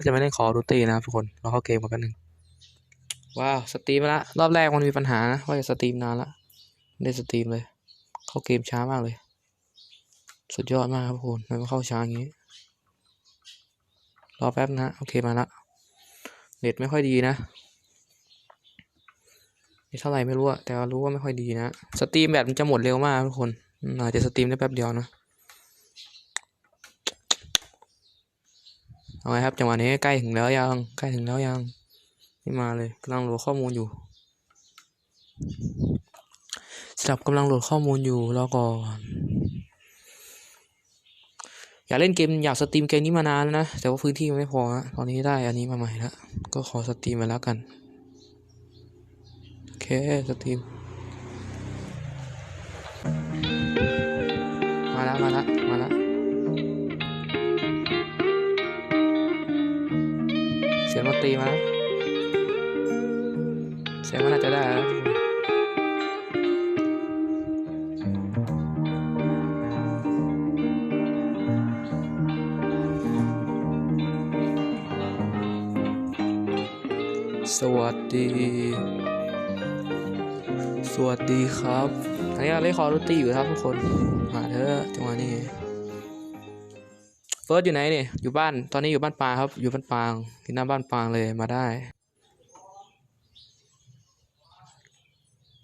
ก็จะไม่เล่นคอร์ดูตี้นะครับทุกคนเราเข้าเกมกันแป๊บนึงว้าวสตรีมละรอบแรกมันมีปัญหานะว่าจะสตรีมนานละไม่ได้สตรีมเลย เข้าเกมช้ามากเลย สุดยอดมากครับทุกคนมันเข้าช้าอย่างนี้รอแป๊บนะโอเคมาละเน็ตไม่ค่อยดีนะเท่าไหร่ไม่รู้อะแต่รู้ว่าไม่ค่อยดีนะสตรีมแบตมันจะหมดเร็วมากทุกคนอาจจะสตรีมได้แป๊บเดียวนะ เอาไงครับจังหวะนี้ใกล้ถึงแล้วยังใกล้ถึงแล้วยังไม่มาเลยกำลังโหลดข้อมูลอยู่สลับกำลังโหลดข้อมูลอยู่รอก่อนอยากเล่นเกมอยากสตรีมเกมนี้มานานแล้วนะแต่ว่าพื้นที่มันไม่พอนะตอนนี้ได้อันนี้มาใหม่ล้วก็ขอสตรีมไปแล้วกันโอเคสตรีมมาแล้วมาแล้วมาแล้ว เสียงดนตรีมาเสียงมันน่าจะได้สวัสดี สวัสดีครับอันนี้เราเล่นคอร์ดตีอยู่ครับทุกคน มาเถอะจังหวะนี้ ฟิร์สอยู่ไหนเนี่ยอยู่บ้าน ตอนนี้อยู่บ้านปางครับ อยู่บ้านปางที่หน้าบ้านปางเลยมาได้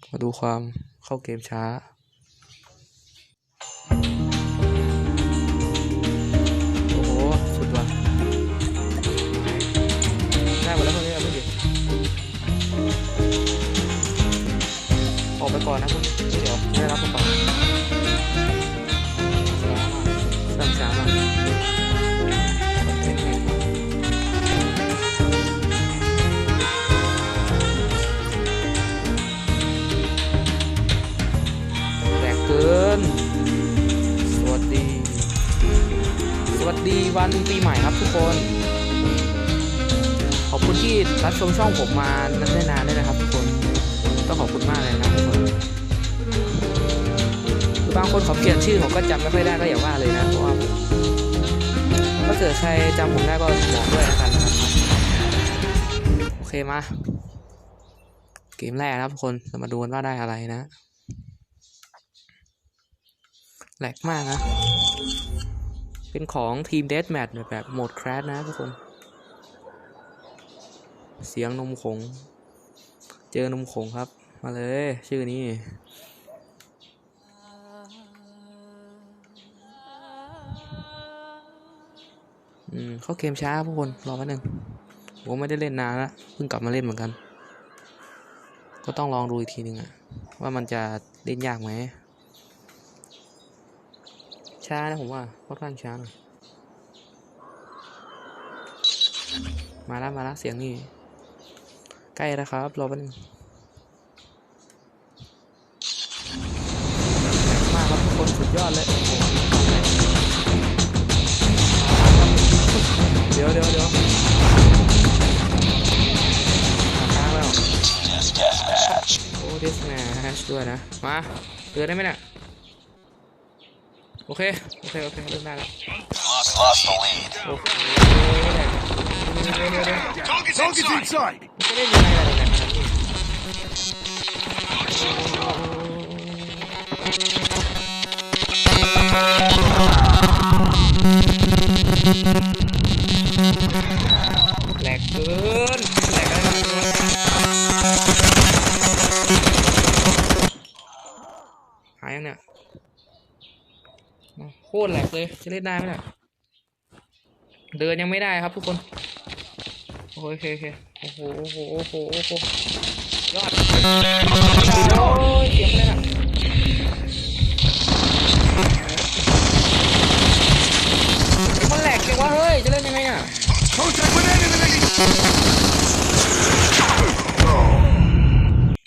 มาดูความเข้าเกมช้าโอ้โหสุดว่ะได้หมดแล้วคนนี้เอาไปดิออกไปก่อนนะคุณเดี๋ยวไม่ได้รับกระเวัสดีวันปีใหม่ครับทุกคน ขอบคุณที่รับชมช่องผมมาได้นานด้วยนะครับทุกคนต้องขอบคุณมากเลยนะทุกคนคือบางคนเขาเปลี่ยนชื่อผมก็จำไม่ค่อยได้ก็อย่าว่าเลยนะเพราะว่าถ้าเกิดใครจำผมได้ก็บอกด้วยกันนะครับโอเคมาเกมแรกนะครับทุกคนเรามาดูกันว่าได้อะไรนะแหลกมากนะ เป็นของทีมเด a แมทแบบโหมดแคร h นะทุกคน เสียงนมขง เจอนมขงครับ มาเลย ชื่อนี้ อืม เข้าเกมช้าพวกคน รอแป๊บนึง ผมไม่ได้เล่นนานละเพิ่งกลับมาเล่นเหมือนกัน ก็ต้องลองดูอีกทีนึงอะว่ามันจะเล่นยากไหม ช้านะผมว่าค่อนข้างช้าหน่อยมาแล้วมาแล้วเสียงนี่ใกล้แล้วครับรอแป๊บนึงมากครับทุกคนสุดยอดเลยโอ้โหเดี๋ยวเดี๋ยวเดี๋ยวค้างแล้วโอ้ดิสแมชด้วยนะ มาเตือนได้ไหมเนี่ย โอเค โอเค โอเคเริ่มได้แล้วโอ้โหเดี๋ยวเดี๋ยวเดี๋ยวเดี๋ยว Target's inside. จะเลยังไงล่ะเนี่ยขนาดนี้แหลกเกินแหลกอะไรหายยังเนี่ย โคตรแหลกเลย จะเล่นได้ไหมเนี่ยเดินยังไม่ได้ครับทุกคน โอเคโอเคโอ้โหโอ้โหโอ้โหโอ้โหยอดโอ้ยเสียงอะไรน่ะมันแหลกจังวะเฮ้ย จะเล่นยังไงอะ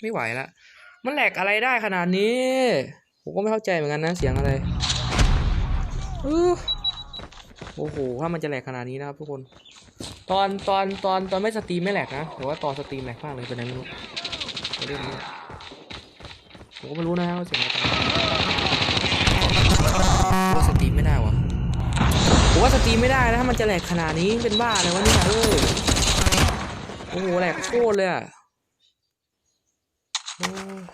ไม่ไหวละ มันแหลกอะไรได้ขนาดนี้ ผมก็ไม่เข้าใจเหมือนกันนะเสียงอะไร โอ้โห ถ้ามันจะแหลกขนาดนี้นะครับทุกคน ตอนตอนตอนตอนไม่สตรีมไม่แหลกนะแต่ว่าตอนสตรีมแหลกมากเลยเป็นไงไม่รู้ไม่รู้เนี่ยผมก็ไม่รู้นะว่าเสียงอะไรว่าสตรีมไม่ได้วะโอ้ว่าสตรีมไม่ได้นะถ้ามันจะแหลกขนาดนี้เป็นบ้าเลยวะเนี่ยเอ้ยโอ้โหแหลกโคตรเลยอะ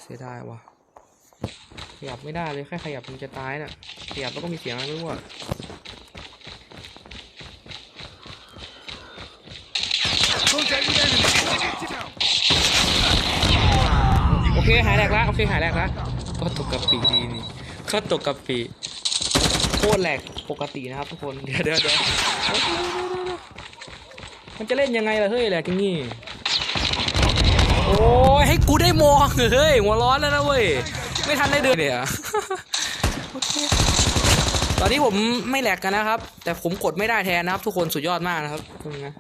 เสียดายว่ะ ขยับไม่ได้เลยแค่ขยับมันจะตายน่ะขยับแล้วก็มีเสียงอะไรไม่รู้อะ Contact with enemy. Get down. โอเคหายแหลกละโอเคหายแหลกละก็ตกกะปีดีนี่ก็ตกกะปีโคตรแหลกปกตินะครับทุกคนเดี๋ยวเดี๋ยวเดี๋ยวมันจะเล่นยังไงล่ะเฮ้ยแหลกอย่างงี้โอ้ยให้กูได้มองเฮ้ยหัวร้อนแล้วนะเว้ย ไม่ทันได้เดินเนี่ยอเคตอนนี้ผมไม่แหลกกันนะครับ แต่ผมกดไม่ได้แทนนะครับ ทุกคนสุดยอดมากนะครับตรงนี้นะ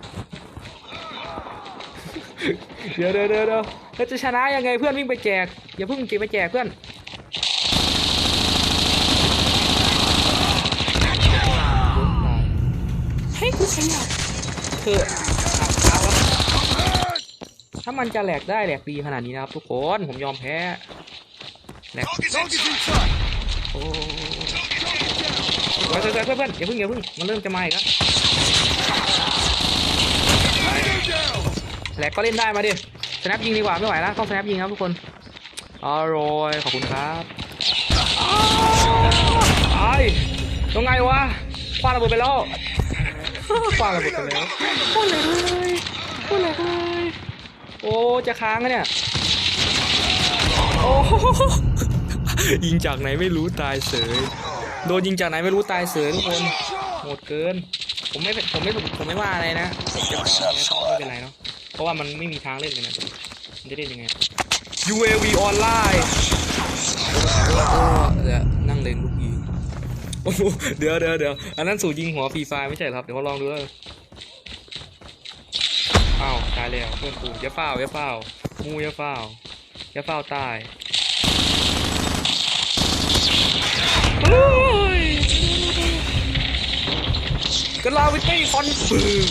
เดี๋ยวเดี๋ยวเดี๋ยวเราจะชนะยังไงเพื่อนวิ่งไปแจก อย่าเพิ่งเก็บไปแจกเพื่อนให้กูขยับเธอเอาเอถ้ามันจะแหลกได้แหลกดีขนาดนี้นะครับทุกคนผมยอมแพ้ แหลก Target's inside. โอ้ยเพื่อนเพื่อนเพื่อนอย่าเพิ่งอย่าเพิ่งมันเริ่มจะมาอีกแล้ว Go down. แหลกก็เล่นได้มาดิสแนปยิงดีกว่าไม่ไหวแล้วต้องสแนปยิงครับทุกคนอร่อยขอบคุณครับไอ้ยังไงวะคว้าระเบิดไปแล้วคว้าระเบิดไปแล้วโคตรแหลกเลยโคตรแหลกเลยโอ้จะค้างอะเนี่ยโอ้ ยิงจากไหนไม่รู้ตายเสยโดนยิงจากไหนไม่รู้ตายเสยทุกคนโหดเกิน ผมไม่ผมไม่ผมไม่ว่าอะไรนะจะไม่เป็นไรเนาะเพราะว่ามันไม่มีทางเล่นเลยนะมันจะเล่นยังไง UAV ออนไลน์เดี๋ยวนั่งเล็งลูกยิงโอ้โหเดี๋ยวเดี๋ยวเดี๋ยวอันนั้นสูตรยิงหัวฟรีไฟไม่ใช่หรอครับเดี๋ยวมาลองดูเลยอ้าวตายแล้วเพื่อนกูอย่าเฝ้าอย่าเฝ้างูอย่าเฝ้าอย่าเฝ้าตายเฮ้ย กระลาวิตี้คอนปืน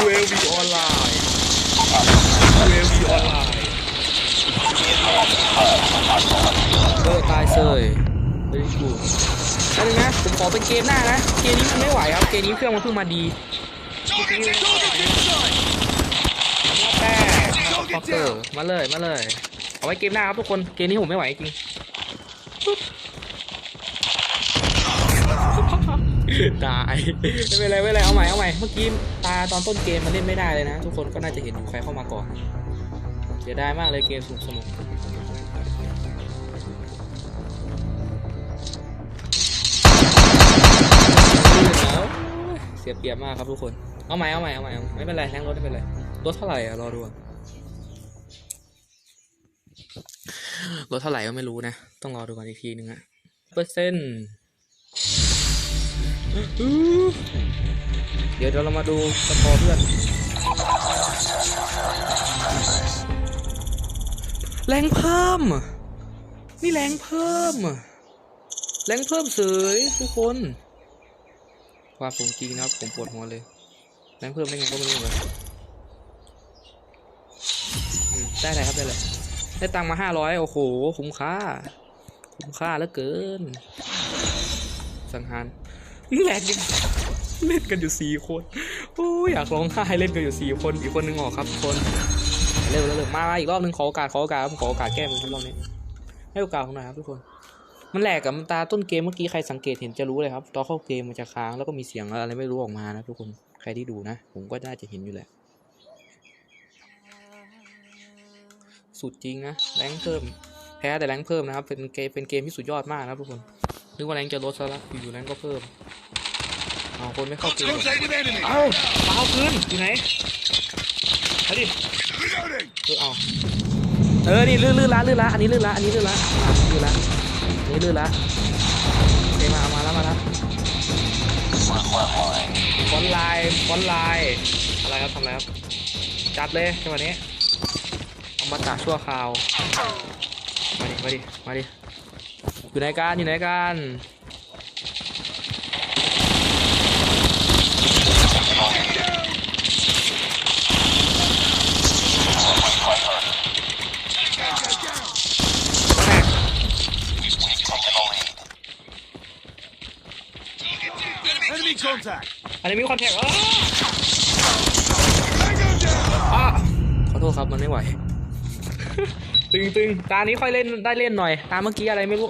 UAV ออนไลน์ UAV ออนไลน์เออตายเซยไม่ได้กูอันนึงนะ ผมขอเป็นเกมหน้านะ เกมนี้มันไม่ไหวครับ เกมนี้เครื่องมันเพิ่งมาดีแต่ ฟอกเกอร์ มาเลย มาเลย เอาไว้เกมหน้าครับทุกคน เกมนี้ผมไม่ไหวจริงตายไม่เป็นไรไม่เป็นไรเอาใหม่เอาใหม่ เมื่อกี้ตาตอนต้นเกมมันเล่นไม่ได้เลยนะ ทุกคนก็น่าจะเห็นอยู่ใครเข้ามาก่อน เสียดายมากเลยเกมสนุกสนุกเสียเปรียบมากครับทุกคน เอาใหม่เอาใหม่เอาใหม่ไม่เป็นไรแรงรถไม่เป็นไรรถเท่าไหร่อะรอดู อะรถเท่าไหร่ก็ไม่รู้นะ ต้องรอดูก่อนอีกทีนึงอะเปอร์เซ็นต์เดี๋ยวเรามาดูสกอร์เพื่อน แรงเพิ่ม นี่แรงเพิ่ม แรงเพิ่มเสยทุกคนความสูงจริงนะครับผมปวดหัวเลยแรงเพิ่มได้ไงก็ไม่รู้เลยได้เลยครับได้เลย ได้ตังมาห้าร้อยโอ้โห คุ้มค่า คุ้มค่าเหลือเกิน สังหารแหลกดิเล่นกันอยู่สี่คนโอ้ยอยากร้องไห้เล่นกันอยู่สี่คนอีกคนนึงออกครับคนเร็วเร็วเร็วมาอีกรอบนึงขอโอกาสขอโอกาสผมขอโอกาสแก้มือครับรอบนี้ให้โอกาสผมหน่อยครับทุกคน มันแหลกกับมันตาต้นเกมเมื่อกี้ใครสังเกตเห็นจะรู้เลยครับตอนเข้าเกมมันจะค้างแล้วก็มีเสียงอะไรไม่รู้ออกมานะทุกคนใครที่ดูนะ ผมก็น่าจะเห็นอยู่แหละ สุดจริงนะแรงเพิ่ม แพ้แต่แรงเพิ่มนะครับ เป็นเกมเป็นเกมที่สุดยอดมากนะครับทุกคน นึกว่าแรงจะลดซะละอยู่ๆแรงก็เพิ่มเอาคนไม่เข้าเกม Contact with enemy. เอ้ามาเอาคืนอยู่ไหนเอาดิ Reloading. เออเอาเออ นี่ลื่นลื่นละลื่นละ อันนี้ลื่นละ อันนี้ลื่นละลื่นละอันนี้ลื่นละโอเคมามาแล้วมาแล้วฟอนต์ไลน์ฟอนต์ไลน์อะไรครับทำอะไรครับ จัดเลยจังหวะนี้เอา มาตาชั่วคราว มาดิ มาดิ มาดิ อยู่ไหนกัน อยู่ไหนกันอันนี้มีคอนแทคอะขอโทษครับ มันไม่ไหว ตึงตึงตานี้ค่อยเล่นได้เล่นหน่อย ตาเมื่อกี้อะไรไม่รู้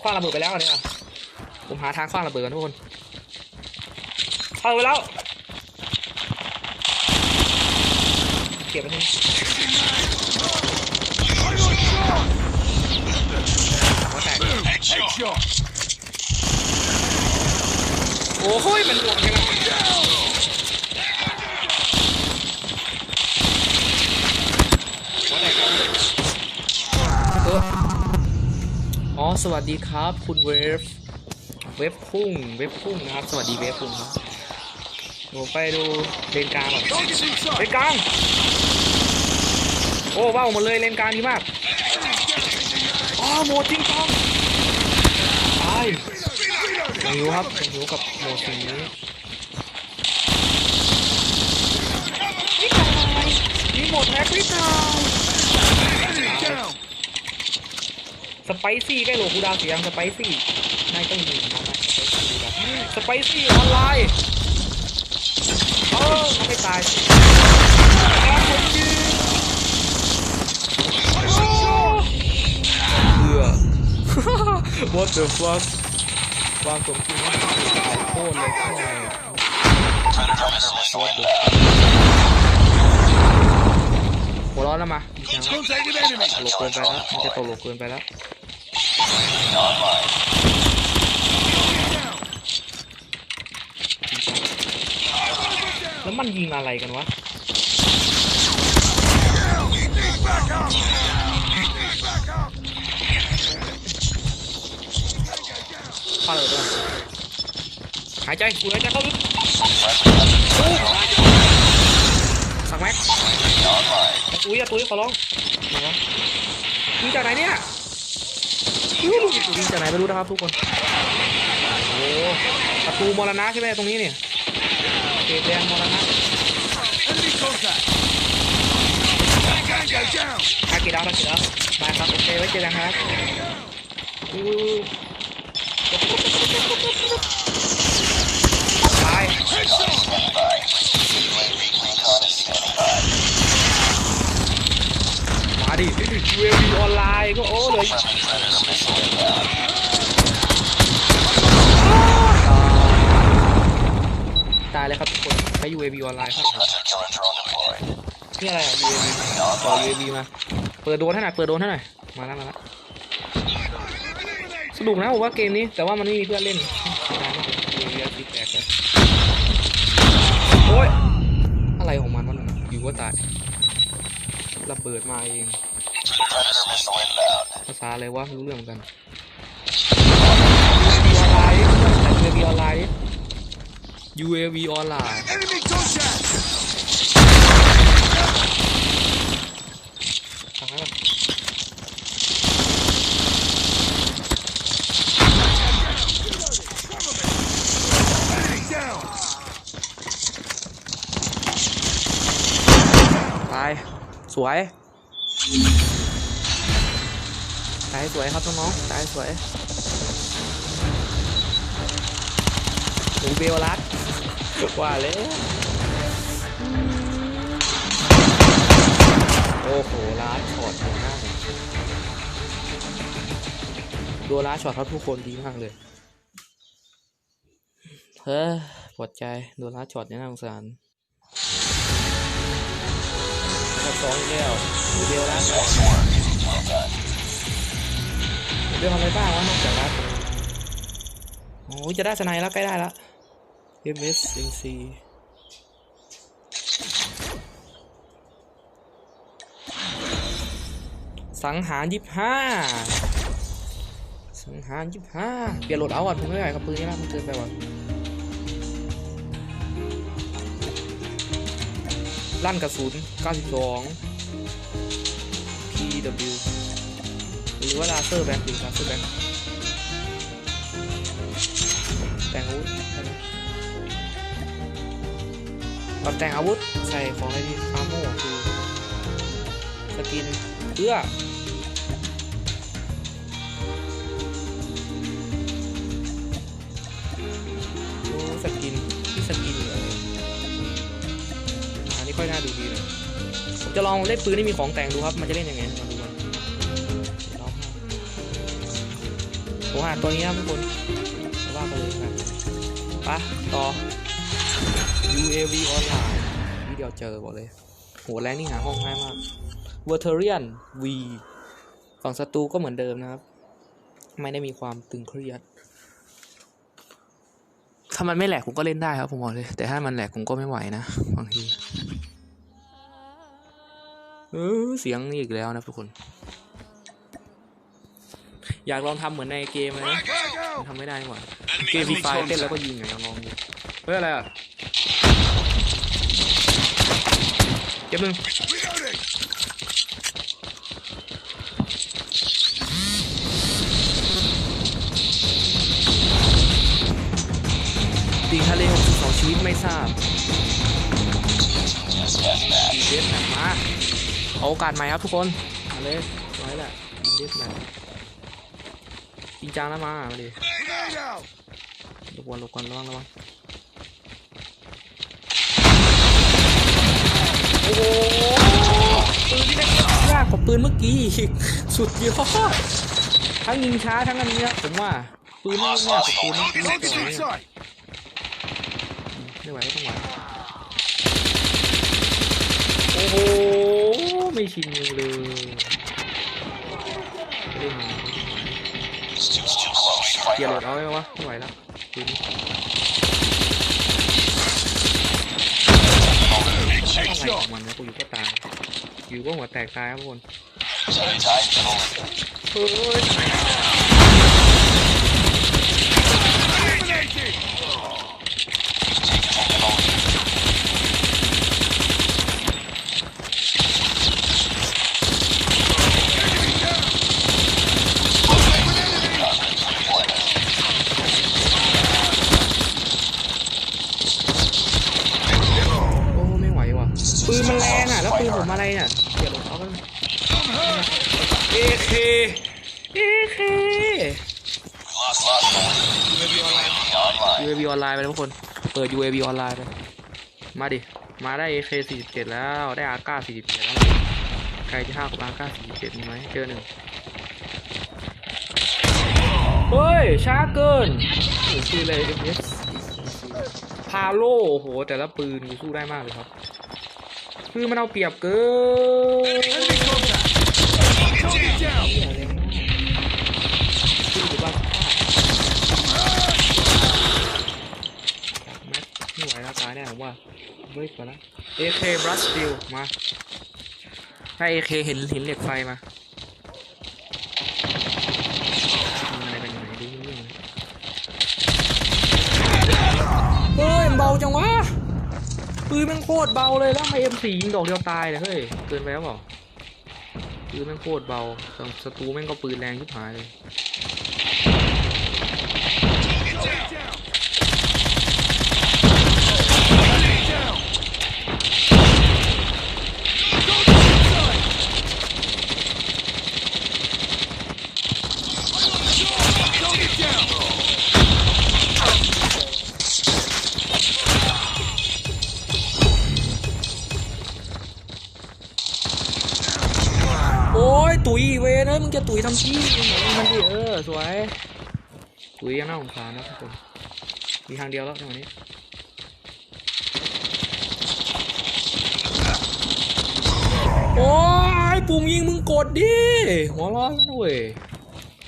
คว้างระเบิดไปแล้วเนี่ยผมหาทางคว้างระเบิดกันทุกคนเข้าไปแล้วเก็บไปทีโอ้ยมันหลวงยังไง Down. เอออ๋อ สวัสดีครับ คุณเวฟ เวฟพุ่ง เวฟพุ่งนะครับ สวัสดีเวฟพุ่งครับผมไปดูเลนกลางก่อนเลนกลาง โอ้ว้าวหมดเลยเลนกลางดีมากอ๋อโหมดจริงจังตายยังหิวครับยังหิวกับโหมดสีนี้นี่หมดแม็กนี่ตาย สไปซี่ใกล้โหลกูดาวเสียงสไปซี่นายต้องยิงนะสไปซี่ออนไลน์เออไม่ตายคนยิงเบื่อ What the fuck วามสมจริงมันตายโคตรเลยข้างใน What the หัวร้อนแล้วมายัง Contact with enemy. ตลกเกินไปแล้วมันจะตกหลกเกินไปแล้ว แล้วมันยิงอะไรกันวะเข้าเลยด้วยหายใจคุณหายใจเข้าลึกสักแม็กตุ้ยอะตุ้ยขอร้องไหนวะยิงจากไหนเนี่ย ยิงจากไหนไม่รู้นะครับทุกคนโอ้ประตูมรณะใช่ไหมตรงนี้เนี่ยเขตแดงมรณะ Enemy contact. Tango down. ทาเกดาวทาเกดาวมาครับโอเคไว้เจอกันครับอู้ตาย ดิ UAV ออนไลน์ก็โอ้เลยตายเลยครับทุกคนใช้ UAV ออนไลน์ครับนี่อะไรอะ UAV ต่อ UAV มา เปิดโดนให้หน่อยเปิดโดนให้หน่อยมาแล้วมาแล้วสนุกนะผมว่าเกมนี้ แต่ว่ามันไม่มีเพื่อนเล่นโอ้ยอะไรของมันวะเนน่ะอยู่ก็ตายระเบิดมาเอง ภาษาอะไรวะไม่รู้เรื่องเหมือนกัน UAV ออนไลน์ UAV ออนไลน์ Enemy contact. ทางนั้นอะ Enemy down. ตาย สวยายสวยครับน้องๆตายสวยหนูเบลลัดว่าเลยโอ้โหลัดช็อตดีมากดูลัดช็อตเขาทุกคนดีมากเลยเฮ้ยปวดใจโดนลัดช็อตเนี่ยน่าสงสารกดสองอีกแล้วเดียวนะเดียว ทำอะไรบ้างวะนอกจากรัดโอ้จะได้สไนด์แล้วใกล้ได้แล้ว MS NC สังหารยี่ห้าสังหารยี่ห้าเปลี่ยนโหลดเอาอะผมไม่ไหวกับปืนนี้แล้วมันเกินไปว่ะลั่นกระสุน92 PW หรือว่าลาเซอร์แบ็คหรือลาเซอร์แบ็คแต่งอาวุธปรับแต่งอาวุธใส่ของไอดีฟาร์โมคือสกินเพื่อสกินที่สกินเลยอันนี้ค่อยน่าดูดีเลยจะลองเล่นปืนที่มีของแต่งดูครับ มันจะเล่นยังไงมาดู ผมอ่านตัวนี้นะทุกคนว่าไปเลยครับปะต่อ UAV ออนไลน์วิดีโอเจอบอกเลยโหแรงนี่หาห้องง่ายมาก v e r t e r i a n V ฝั่งศัตรูก็เหมือนเดิมนะครับ ไม่ได้มีความตึงเครียด ถ้ามันไม่แหลกผมก็เล่นได้ครับผมบอกเลย แต่ถ้ามันแหลกผมก็ไม่ไหวนะบางทีเออเสียงนี่อีกแล้วนะทุกคน อยากลองทำเหมือนในเกมเลยนะ Frag out! ทำไม่ได้นี่หว่า Enemy, เกมฟรี enemy ไฟเต้นแล้ว contact. ก็ยิงไงลองดูเฮ้ยอะไรอะเก็บหนึ่ง Reloading! ตีทะเล62ชีวิตไม่ทราบดีเดสแมนมาเอาโอกาสใหม่ครับทุกคนมาเลยร้อยแหละดีเดสแมนจ ริงจังแล้วมามาดิ Grenade out! ลกวันลกวันระวังระวังโอ้โหปืนที่ได้ยากกว่าปืนเมื่อกี้อีกสุดยอดทั้งยิงช้าทั้งอันนี้นะผมว่าปืนนี่ยากกว่าปืนเมื่อกี้ Target's ตัว in นี้ sight! ไม่ไหวก็ต้องไหวโอ้โหไม่ชินมือเลย เกียร์โหลดเอาไว้วะไม่ไหวแล้วคืนนี้อะไรของมันเนี่ยกูอยู่ก็ตายอยู่ก็หัวแตกตายครับทุกคนเฮ้ย อะแล้วปืนผมอะไรเนี่ยเกียร์โหลดเอากันเอเคเอเค UAV ออนไลน์ UAV ออนไลน์ไปแล้วทุกคน เปิด UAV ออนไลน์ไป มาดิ มาได้ AK 47แล้ว ได้ AK 47แล้ว ใครจะห้ากับ AK 47มีไหมเจอหนึ่งเฮ้ย ช้าเกินโอ้คืออะไร FS พาโลโอ้โห แต่ละปืนกูสู้ได้มากเลยครับ คือมันเอาเปรียบเกินไม่ไหวแล้วตายแน่ผมว่าเฮ้ยก่อนนะเอเคบรัสติลมาให้าเอเคเห็นหินเหล็กไฟมาเฮ้ยเบาจังวะ ปืนแม่งโคตรเบาเลยแล้วมาเอ็มสี่ยิงดอกเดียวตายเลยเฮ้ยเกินไปแล้วเปล่าปืนแม่งโคตรเบาศัตรูแม่งก็ปืนแรงชิบหายเลย ยมึงจะตุ๋ยทำชี้มันดิเออสวยตุ๋ยยังน่าสงสารนะทุกคนมีทางเดียวแล้วจังหวะนี้โอ้ยปุ่มยิงมึงกดดิหัวร้อนแล้วนะเว้ย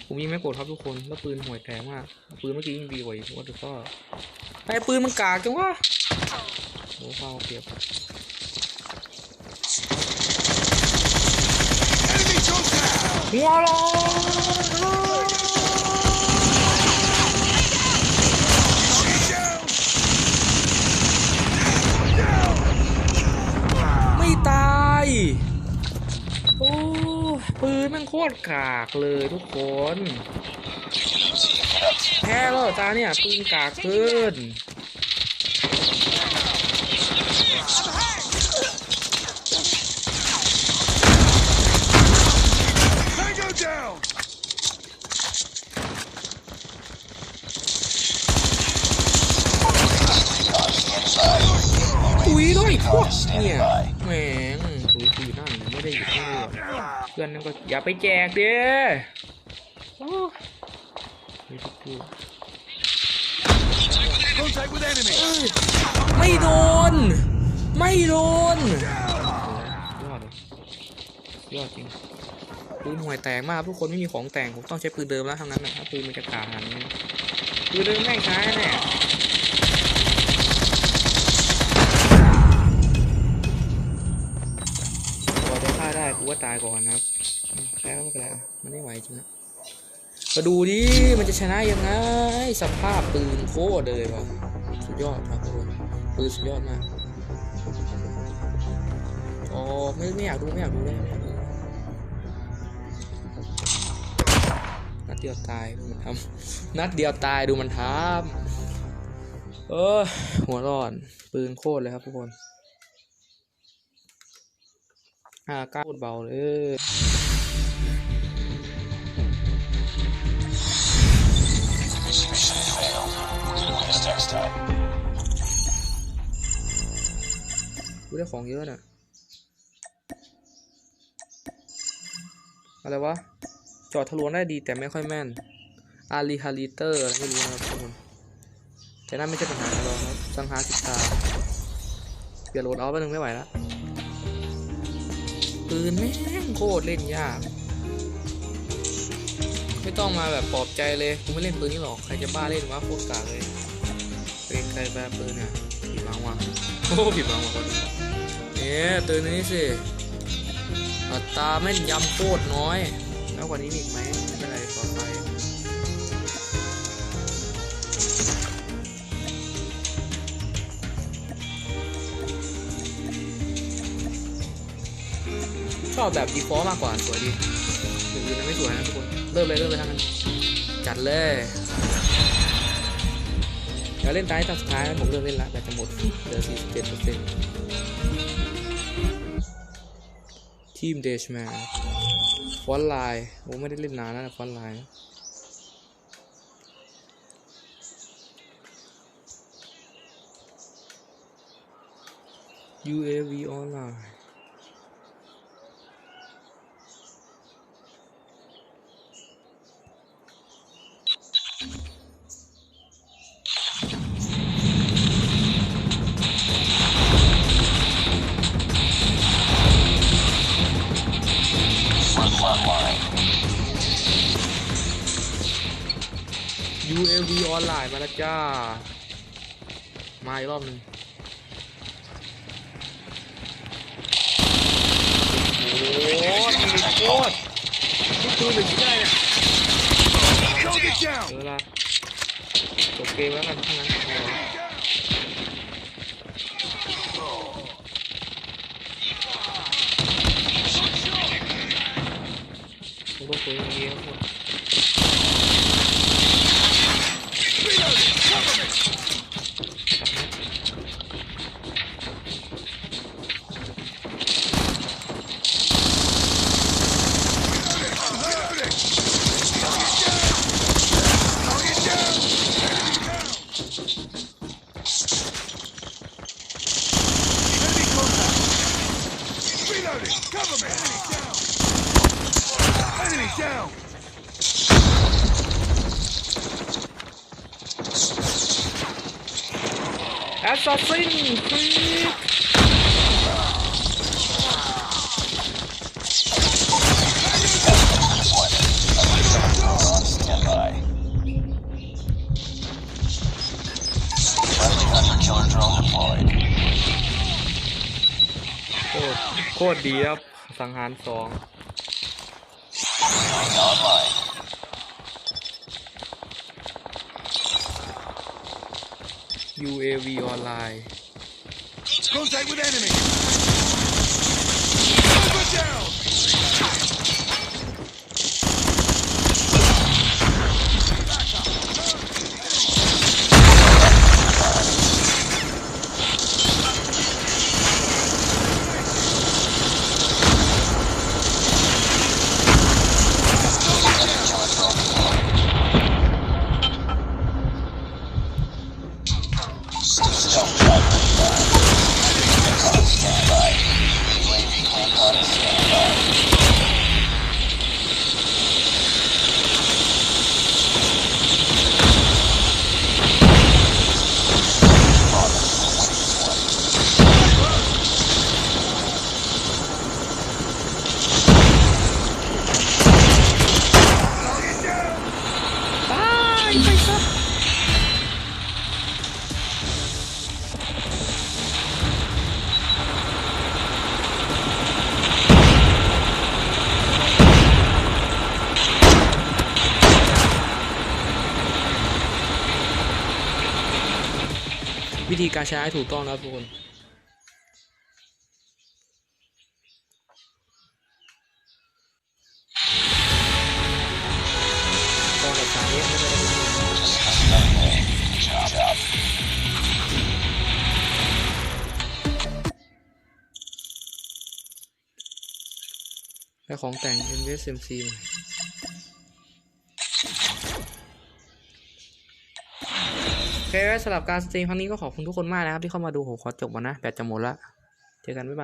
ปุ่มยิงไม่กดครับทุกคนแล้วปืนห่วยแตกมากปืนเมื่อกี้ยิงดีกว่าอีกว่าจะก็ไอ้ปืนมันกากจังวะโอ้ฟ้าเอาเปรียบ หัวร้อนไม่ตาย โอ้ปืนมันโคตรกากเลยทุกคนแพ้แล้วเหรอตาเนี่ยปืนกากเกิน ยด้พวกเนี่ยแหมงคุยคุยนั่นไม่ได้อยู่ที่นี่หรอกเพื่อนนั่นก็อย่าไปแจกเด้อไม่ทุกที Contact with enemy. ไม่โดน ไม่โดน ยอดยอดจริงปืนห่วยแตกมากทุกคนไม่มีของแต่งผมต้องใช้ปืนเดิมแล้วทั้งนั้นนะถ้าปืนมันจะขาดขนาดนี้ปืนเดิมแม่งใช้แน่ ตายก่อนครับแพ้ก็ไม่เป็นไรมันไม่ไหวจริงนะมาดูดิ มันจะชนะยังไง สภาพปืนโคตรเลยวะสุดยอดครับทุกคนปืนสุดยอดมากอ๋อไม่ไม่อยากดูไม่อยากดูเลยนัดเดียวตายดูมันทำนัดเดียวตายดูมันทำเออหัวร้อนปืนโคตรเลยครับทุกคน อ่าก้าวเบาเลยกูได้ของเยอะน่ะ อะไรวะ จอดทะลวงได้ดีแต่ไม่ค่อยแม่น อารีฮาริเตอร์อะไรไม่รู้นะครับทุกคนแต่นั่นไม่ใช่ปัญหาเราครับสังหารสิตาเปลี่ยนโหลดเอาไปหนึ่งไม่ไหวแล้ว ปืนแม่งโคตรเล่นยาก ไม่ต้องมาแบบปลอบใจเลยกูไม่เล่นปืนนี่หรอกใครจะบ้าเล่นวะโคตรกากเลยเป็นใครบ้าปืนเนี่ยผิดหวังว่ะโอ้ผิดหวังว่ะคนเนี่ยปืนนี้สิอัตราแม่นยำโคตรน้อย แล้วกว่านี้อีกไหมไม่เป็นไรปลอดภัย ชอบแบบดีฟอลมากกว่าสวยดีอย่างอื่นนไม่สวยนะทุกคน เริ่มเลยเริ่มเลยทั้งนั้นจัดเลยเดี๋ยวเล่นตายตอนสุดท้ายผมเริ่มเล่นละแต่จะหมดเหลือ47เปอร์เซ็นต์ทีมเดชแมนฟอนไลน์โอ้ไม่ได้เล่นนานแล้วนะฟอนไลน์ UAV อ ออนไลน์มาแล้วจ้า มาอีกรอบหนึ่งโอ้โหมีโคตรนี่คือหนึ่งที่ได้เนี่ยเออละจบเกมแล้วกันทั้งนั้นพอผมก็คุยอย่างนี้ครับผม Reloading. Cover me. Enemy down. Enemy down. Assassin Creed โคตรโคตรดีครับสังหารสอง UAV ออนไลน์ Contact with enemy. Over down. ธีการใช้ให้ถูกต้องนะครับทุกคนและของแต่ง MSMC มาโเคสำหรับการสตรีมครั้งนี้ก็ขอบคุณทุกคนมากนะครับ ที่เข้ามาดูผมขอจบก่อนนะแบตจะหมดละเจอกันบ๊ายบาย